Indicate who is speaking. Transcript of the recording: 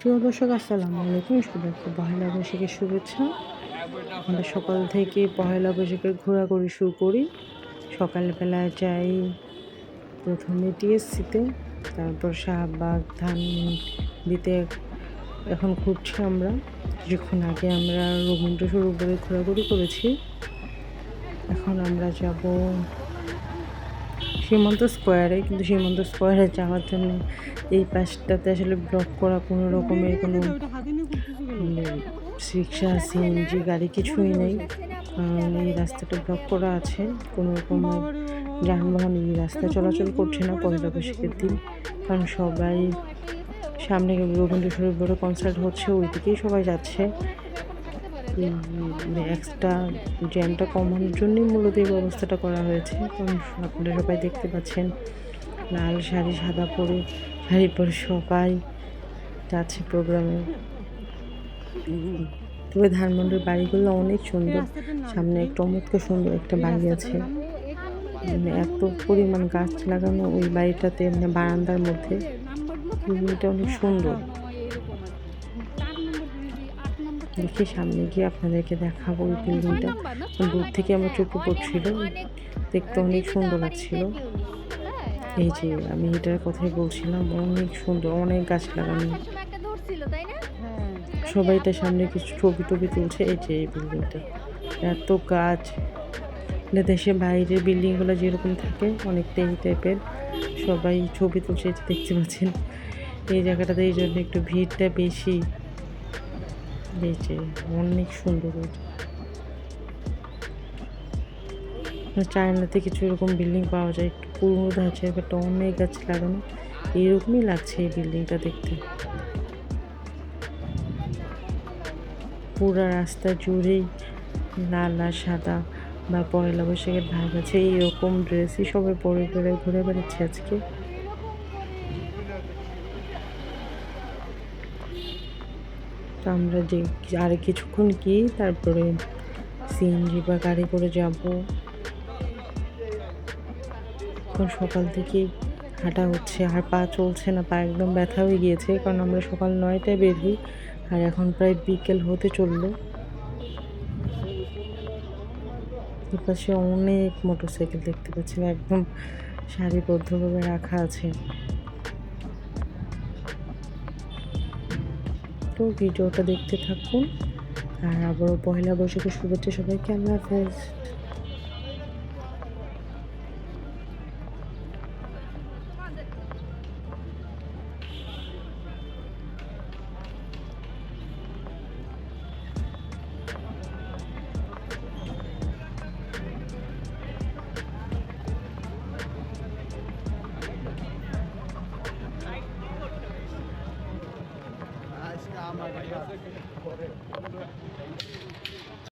Speaker 1: প্রিয় দর্শক, আসসালামু আলাইকুম। সবাইকে পহেলা বৈশাখের শুভেচ্ছা। আমরা সকাল থেকে পহেলা বৈশাখের ঘোরাঘুরি শুরু করি। সকালবেলা যাই প্রথমে টিএসসিতে তারপর শাহবাগ ধান দিতে এখন ঘুরছি আমরা। কিছুক্ষণ আগে আমরা রবীন্দ্র সরোবরে ঘোরাঘুরি করেছি। এখন আমরা যাব সীমন্ত স্কোয়ারে, কিন্তু সীমন্ত স্কোয়ারে যাওয়ার জন্য এই পাশটাতে আসলে ব্লক করা কোনো রকমের কোনো রিক্সা সিএনজি গাড়ি কিছুই নেই। কারণ এই রাস্তাটা ব্লক করা আছে, কোনো রকমের যানবাহন এই রাস্তায় চলাচল করছে না পয়লা বৈশাখের দিন। কারণ সবাই সামনে রবীন্দ্র সরোবরে কনসার্ট হচ্ছে ওই দিকেই সবাই যাচ্ছে। এক্সট্রা জ্যামটা কমানোর জন্যই মূলত এই ব্যবস্থাটা করা হয়েছে। কারণ আপনারা সবাই দেখতে পাচ্ছেন, লাল শাড়ি, সাদা পরে, শাড়ি পরে সবাই যাচ্ছে প্রোগ্রামে তবে ধানমন্ডির বাড়িগুলো অনেক সুন্দর। সামনে একটা অমুক্ত সুন্দর একটা বাড়ি আছে। মানে এত পরিমাণ গাছ লাগানো ওই বাড়িটাতে মানে বারান্দার মধ্যে। এটা অনেক সুন্দর। দেখি সামনে গিয়ে আপনাদেরকে দেখাবো ওই বিল্ডিংটা। দূর থেকে আমার চোখে পড়ছিল। দেখতে অনেক সুন্দর লাগছিল। এই যে আমি এটার কথাই বলছিলাম অনেক সুন্দর অনেক গাছ লাগানো। সবাই এটার সামনে কিছু ছবি টবি তুলছে এই যে এই বিল্ডিংটা। এত গাছ। দেশের বাইরের বিল্ডিংগুলো যেরকম থাকে অনেকটা এই টাইপের। সবাই ছবি তুলছে এটা দেখতে পাচ্ছেন। এই জায়গাটাতে এই জন্য একটু ভিড়টা বেশি। বেঁচে অনেক সুন্দর চায়নাতে কিছু এরকম বিল্ডিং পাওয়া যায়, একটু পুরনো ধাঁচের বাট অনেক গাছ লাগানো। এইরকমই লাগছে এই বিল্ডিংটা দেখতে। পুরা রাস্তা জুড়েই লাল আর সাদা বা পয়লা বৈশাখের ভাগ আছে, এইরকম ড্রেসই সবাই পরে পরে ঘুরে বেড়াচ্ছে আজকে। তো আমরা যে আর কিছুক্ষণ গিয়ে তারপরে সিএনজি বা গাড়ি করে যাব। এখন সকাল থেকে হাঁটা হচ্ছে, আর পা চলছে না, পা একদম ব্যথা হয়ে গিয়েছে, কারণ আমরা সকাল নয়টায় বের হই, আর এখন প্রায় বিকেল হতে চলল। পাশে অনেক মোটরসাইকেল দেখতে পাচ্ছেন একদম সারিবদ্ধভাবে রাখা আছে। ভিডিওটা দেখতে থাকুন। আর আবারও পয়লা বৈশাখের শুভেচ্ছা সবাইকে। আল্লাহ হাফেজ।
Speaker 2: よろしくお願いします。